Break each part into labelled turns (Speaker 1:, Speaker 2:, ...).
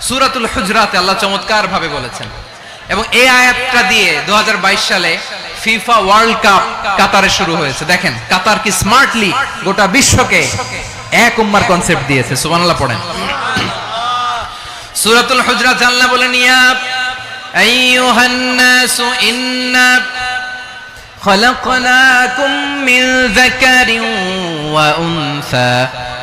Speaker 1: সুরাতুল হুজরাতে আল্লাহ চমৎকার ভাবে বলেছেন। এবং এই আয়াতটা দিয়ে দু সালে ফিফা ওয়ার্ল্ড কাপ কাতারে শুরু হয়েছে। দেখেন, কাতার কি স্মার্টলি গোটা বিশ্বকে এক উম্মার কনসেপ্ট দিয়েছে। সুবহানাল্লাহ পড়েন। সুরাতুল হুজরাত আল্লাহ বলেন ইয়া আইয়ুহান মিন যাকারিন ওয়া উনসা।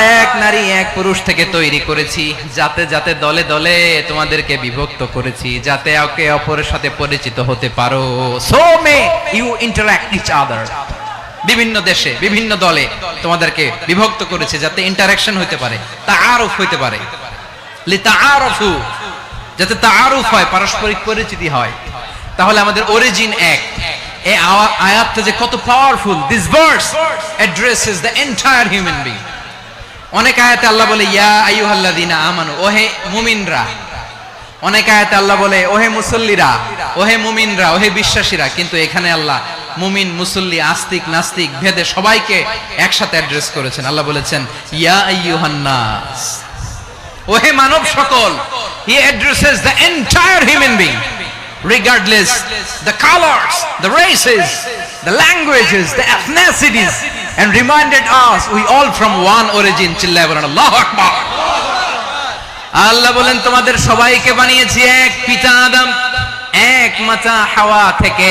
Speaker 1: এক নারী, এক পুরুষ থেকে তৈরি করেছি। যাতে যাতে দলে দলে তোমাদেরকে বিভক্ত করেছি, যাতে একে অপরের সাথে পরিচিত হতে পারো। সো মে ইউ বিভিন্ন দেশে, বিভিন্ন দলে তোমাদেরকে বিভক্ত করেছে, যাতে ইন্টারাকশন হতে পারে, তাআরুফ হতে পারে। লি তাআরুফু, যাতে তাআরুফ হয়, পারস্পরিক পরিচিতি হয়। তাহলে আমাদের অরিজিন এক। এই আয়াতটা যে কত powerful this verse the entire human being অনেক আয়াতে আল্লাহ বলে, ইয়া আইয়ুহাল্লাযিনা আমানু ওহে মুমিনরা। অনেক আয়াতে আল্লাহ বলে, ওহে মুসল্লিরা ওহে মুমিনরা ওহে বিশ্বাসীরা কিন্তু এখানে আল্লাহ মুমিন, মুসল্লি, আস্তিক, নাস্তিক, ভেদে সবাইকে একসাথে অ্যাড্রেস করেছেন। আল্লাহ বলেছেন, ইয়া আইয়ুহান নাস ওহে মানব সকল he addresses the entire human being regardless the colors the races the languages the ethnicities and reminded us we all from one origin Allah Akbar. আল্লাহু বলেন তোমাদের সবাইকে বানিয়েছি এক পিতা আদম এক মাতা হাওয়া থেকে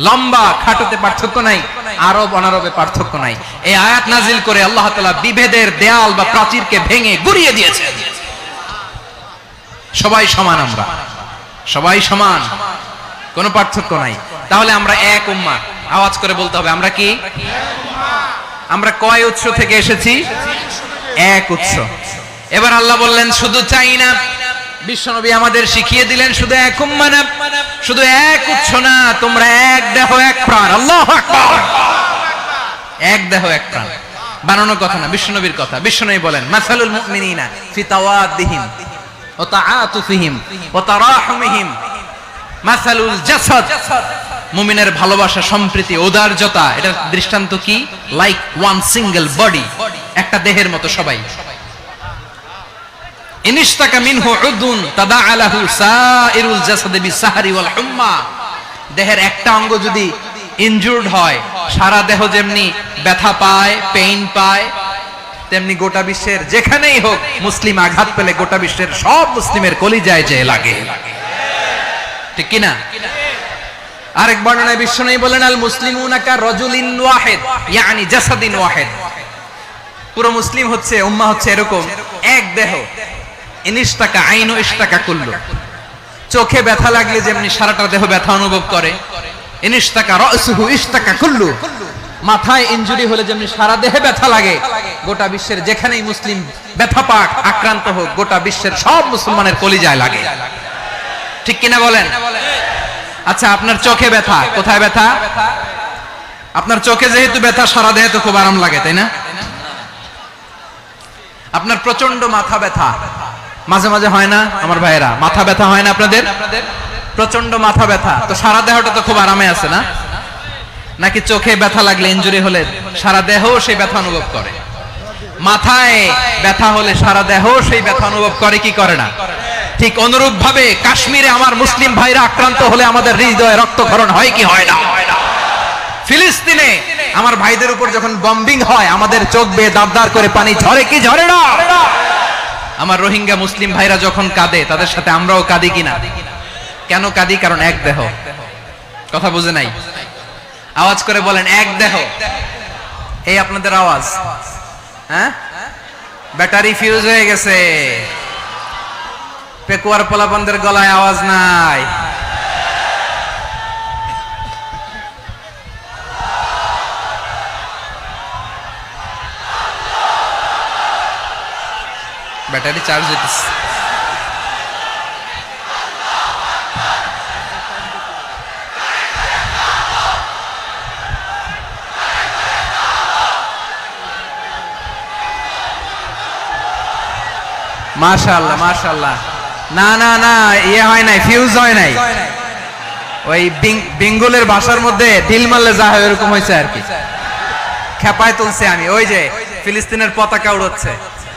Speaker 1: লম্বা খাটোতে পার্থক্য নাই, আরব অনারবে পার্থক্য নাই। এই আয়াত নাজিল করে আল্লাহ তাআলা বিভেদের দেয়াল বা প্রাচীরকে ভেঙে গুড়িয়ে দিয়েছে। সবাই সমান আমরা। সবাই সমান। কোনো পার্থক্য নাই। তাহলে আমরা এক উম্মা। আওয়াজ করে বলতে হবে, আমরা কি? আমরা কয় উৎস থেকে এসেছি? এক উৎস। এবার আল্লাহ বললেন, শুধু চাই না বিশ্বনবী আমাদের শিখিয়ে দিলেন শুধু এক উম্মানা, শুধু এক উৎস না, তোমরা এক দেহ, এক প্রাণ। আল্লাহ এক দেহ, এক প্রাণ। বানানোর কথা না, বিশ্বনবীর কথা। বিশ্বনবী বলেন, মাসালুল মুমিনিনা ফি তাওয়াদ্দিহিম ওয়া তাআতুফিহিম ওয়া তারাহুমিহিম। মাসালুল জাসাদ। মুমিনের ভালোবাসা, সম্প্রীতি উদারতা এটা দৃষ্টান্ত কি? লাইক ওয়ান সিঙ্গেল বডি একটা দেহের মতো সবাই। ইনিশতাকা একটা অঙ্গ যদি হয়, সারা দেহ যেমনি ব্যথা পায় পেইন পায়, তেমনি গোটা বিশ্বের যেখানেই হোক মুসলিম আঘাত পেলে গোটা বিশ্বের সব মুসলিমের কলিজায় যে লাগে। ঠিক কিনা আরেক বর্ণনায় বিশ্বনবী বলেন, আল মুসলিমুনা রাজুলিন ইয়ানি জাসাদিন ওয়াহিদ। পুরো মুসলিম হচ্ছে উম্মাহ হচ্ছে এরকম, এক দেহ। ইনিশটাকা আইনু ইশটাকা কুল্লু চোখে ব্যথা লাগলে যেমনি সারাটা দেহ ব্যথা অনুভব করে মাথায় ইনজুরি হলে যেমনি সারা দেহে ব্যথা লাগে, গোটা বিশ্বের যেখানেই মুসলিম ব্যথা পাক, আক্রান্ত হোক, গোটা বিশ্বের সব মুসলমানের কলিজায় লাগে। ঠিক কিনা বলেন? আচ্ছা আপনার চোখে ব্যথা, কোথায় ব্যথা? আপনার চোখে যেহেতু ব্যথা, সারা দেহে তো খুব আরাম লাগে, তাই না? আপনার প্রচণ্ড মাথা ব্যথা মাঝে মাঝে হয় না আমার ভাইয়েরা। মাথা ব্যথা হয় না আপনাদের? প্রচণ্ড মাথা ব্যথা। তো সারা দেহটা তো খুব আরামে আছে না? নাকি চোখে ব্যথা লাগলে ইনজুরি হলে সারা দেহ সেই ব্যথা অনুভব করে? মাথায় ব্যথা হলে সারা দেহ সেই ব্যথা অনুভব করে, কি করে না? ঠিক অনুরূপ ভাবে কাশ্মীরে আমার মুসলিম ভাইরা আক্রান্ত হলে আমাদের হৃদয়ে রক্তক্ষরণ হয় কি হয় না? ফিলিস্তিনে আমার ভাইদের উপর যখন বম্বিং হয়, আমাদের চোখ বেয়ে দাবদার করে পানি ঝরে কি ঝরে না? আমার রোহিঙ্গা মুসলিম ভাইরা যখন কাঁদে, তাদের সাথে আমরাও কাঁদি কিনা? কেন কাঁদি? কারণ এক দেহ। কথা বুঝে নাই? আওয়াজ করে বলেন, এক দেহ। এই আপনাদের আওয়াজ। হ্যাঁ? ব্যাটারি ফিউজ হয়ে গেছে। পেকুয়ার পোলাপনদের গলায় আওয়াজ নাই। ব্যাটারি চার্জ হইতেছে মাশাআল্লাহ মাশাআল্লাহ। না না না ইয়ে হয় নাই ফিউজ হয় নাই। ওই বেঙ্গলের ভাষার মধ্যে দিল মারলে যা হয় এরকম হয়েছে আর কি। খেপায় তুলছে আমি ওই যে। ফিলিস্তিনের পতাকা উড়োচ্ছে।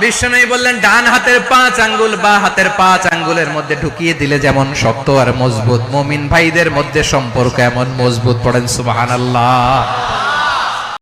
Speaker 1: বিশ্বনবী বললেন, ডান হাতের পাঁচ আঙ্গুল, বা হাতের পাঁচ আঙ্গুলের মধ্যে ঢুকিয়ে দিলে যেমন শক্ত আর মজবুত। মমিন ভাইদের মধ্যে সম্পর্ক এমন মজবুত, পড়েন সুবহানাল্লাহ।